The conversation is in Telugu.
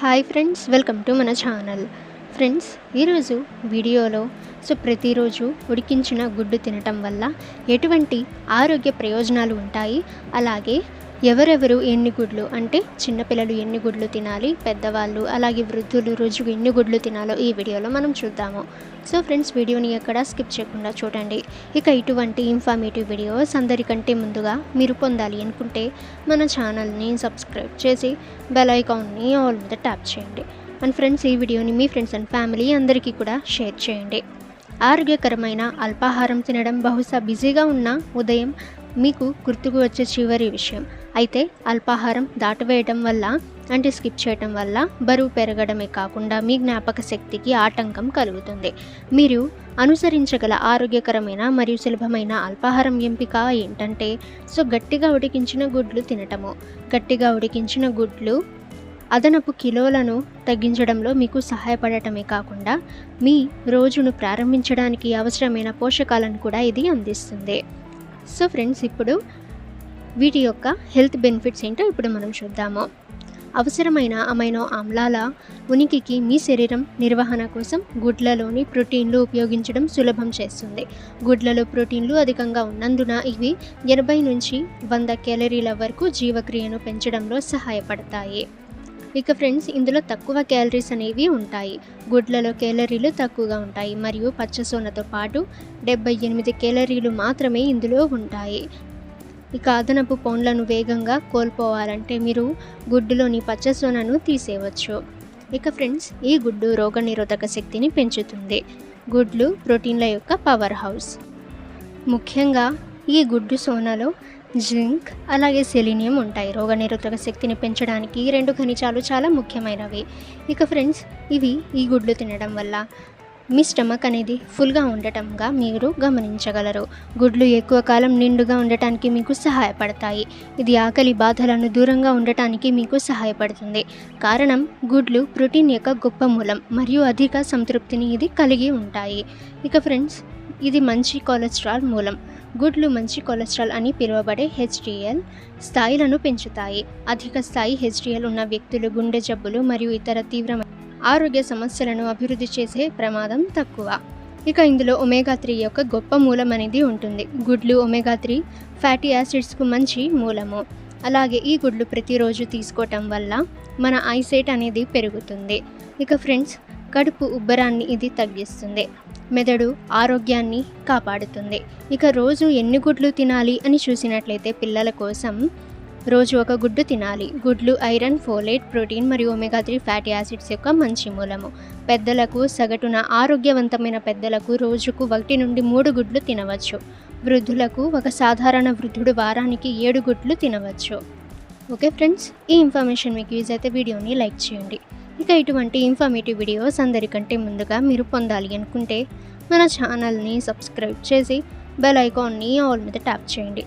హాయ్ ఫ్రెండ్స్ వెల్కమ్ టు మన ఛానల్. ఫ్రెండ్స్ ఈరోజు వీడియోలో సో ప్రతిరోజు ఉడికించిన గుడ్డు తినటం వల్ల ఎటువంటి ఆరోగ్య ప్రయోజనాలు ఉంటాయి? అలాగే ఎవరెవరు ఎన్ని గుడ్లు అంటే చిన్నపిల్లలు ఎన్ని గుడ్లు తినాలి పెద్దవాళ్ళు అలాగే వృద్ధులు రోజుకు ఎన్ని గుడ్లు తినాలో ఈ వీడియోలో మనం చూద్దాము. సో ఫ్రెండ్స్ వీడియోని ఎక్కడ స్కిప్ చేయకుండా చూడండి. ఇక ఇటువంటి ఇన్ఫర్మేటివ్ వీడియోస్ అందరికంటే ముందుగా మీరు పొందాలి అనుకుంటే మన ఛానల్ని సబ్స్క్రైబ్ చేసి బెల్ ఐకాన్ని ఆల్ మీద ట్యాప్ చేయండి. అండ్ ఫ్రెండ్స్ ఈ వీడియోని మీ ఫ్రెండ్స్ అండ్ ఫ్యామిలీ అందరికీ కూడా షేర్ చేయండి. ఆరోగ్యకరమైన అల్పాహారం తినడం బహుశా బిజీగా ఉన్న ఉదయం మీకు గుర్తుకు వచ్చే చివరి విషయం. అయితే అల్పాహారం దాటవేయడం వల్ల అంటే స్కిప్ చేయడం వల్ల బరువు పెరగడమే కాకుండా మీ జ్ఞాపక శక్తికి ఆటంకం కలుగుతుంది. మీరు అనుసరించగల ఆరోగ్యకరమైన మరియు సులభమైన అల్పాహారం ఎంపిక ఏంటంటే సో గట్టిగా ఉడికించిన గుడ్లు తినటము. గట్టిగా ఉడికించిన గుడ్లు అదనపు కిలోలను తగ్గించడంలో మీకు సహాయపడటమే కాకుండా మీ రోజును ప్రారంభించడానికి అవసరమైన పోషకాలను కూడా ఇది అందిస్తుంది. సో ఫ్రెండ్స్ ఇప్పుడు వీటి యొక్క హెల్త్ బెనిఫిట్స్ ఏంటో ఇప్పుడు మనం చూద్దాము. అవసరమైన అమైనో ఆమ్లాల ఉనికికి మీ శరీరం నిర్వహణ కోసం గుడ్లలోని ప్రోటీన్లు ఉపయోగించడం సులభం చేస్తుంది. గుడ్లలో ప్రోటీన్లు అధికంగా ఉన్నందున ఇవి ఎనభై నుంచి వంద క్యాలరీల వరకు జీవక్రియను పెంచడంలో సహాయపడతాయి. ఇక ఫ్రెండ్స్ ఇందులో తక్కువ క్యాలరీస్ అనేవి ఉంటాయి. గుడ్లలో క్యాలరీలు తక్కువగా ఉంటాయి. మరియు పచ్చసోనతో పాటు డెబ్బై ఎనిమిది క్యాలరీలు మాత్రమే ఇందులో ఉంటాయి. ఇక అదనపు పౌండ్లను వేగంగా కోల్పోవాలంటే మీరు గుడ్డులోని పచ్చ సోనను తీసేయవచ్చు. ఇక ఫ్రెండ్స్ ఈ గుడ్డు రోగనిరోధక శక్తిని పెంచుతుంది. గుడ్లు ప్రోటీన్ల యొక్క పవర్ హౌస్. ముఖ్యంగా ఈ గుడ్డు సోనాలో జింక్ అలాగే సెలీనియం ఉంటాయి. రోగనిరోధక శక్తిని పెంచడానికి ఈ రెండు ఖనిజాలు చాలా ముఖ్యమైనవి. ఇక ఫ్రెండ్స్ ఇవి ఈ గుడ్లు తినడం వల్ల మీ స్టమక్ అనేది ఫుల్గా ఉండటంగా మీరు గమనించగలరు. గుడ్లు ఎక్కువ కాలం నిండుగా ఉండటానికి మీకు సహాయపడతాయి. ఇది ఆకలి బాధలను దూరంగా ఉండటానికి మీకు సహాయపడుతుంది. కారణం గుడ్లు ప్రోటీన్ యొక్క గొప్ప మూలం మరియు అధిక సంతృప్తిని ఇది కలిగి ఉంటాయి. ఇక ఫ్రెండ్స్ ఇది మంచి కొలెస్ట్రాల్ మూలం. గుడ్లు మంచి కొలెస్ట్రాల్ అని పిలువబడే హెచ్డిఎల్ స్థాయిలను పెంచుతాయి. అధిక స్థాయి హెచ్డిఎల్ ఉన్న వ్యక్తులు గుండె జబ్బులు మరియు ఇతర తీవ్రమైన ఆరోగ్య సమస్యలను అభివృద్ధి చేసే ప్రమాదం తక్కువ. ఇక ఇందులో ఒమేగా త్రీ యొక్క గొప్ప మూలం అనేది ఉంటుంది. గుడ్లు ఒమేగా త్రీ ఫ్యాటీ యాసిడ్స్కు మంచి మూలము. అలాగే ఈ గుడ్లు ప్రతిరోజు తీసుకోవటం వల్ల మన ఐసైట్ అనేది పెరుగుతుంది. ఇక ఫ్రెండ్స్ కడుపు ఉబ్బరాన్ని ఇది తగ్గిస్తుంది. మెదడు ఆరోగ్యాన్ని కాపాడుతుంది. ఇక రోజు ఎన్ని గుడ్లు తినాలి అని చూసినట్లయితే పిల్లల కోసం రోజు ఒక గుడ్డు తినాలి. గుడ్లు ఐరన్ ఫోలేట్ ప్రోటీన్ మరియు ఒమేగా త్రీ ఫ్యాటీ యాసిడ్స్ యొక్క మంచి మూలము. పెద్దలకు సగటున ఆరోగ్యవంతమైన పెద్దలకు రోజుకు ఒకటి నుండి మూడు గుడ్లు తినవచ్చు. వృద్ధులకు ఒక సాధారణ వృద్ధుడు వారానికి ఏడు గుడ్లు తినవచ్చు. ఓకే ఫ్రెండ్స్ ఈ ఇన్ఫర్మేషన్ మీకు యూజ్ అయితే వీడియోని లైక్ చేయండి. ఇక ఇటువంటి ఇన్ఫర్మేటివ్ వీడియోస్ అందరికంటే ముందుగా మీరు పొందాలి అనుకుంటే మన ఛానల్ని సబ్స్క్రైబ్ చేసి బెల్ ఐకాన్ని ఆల్ మీద ట్యాప్ చేయండి.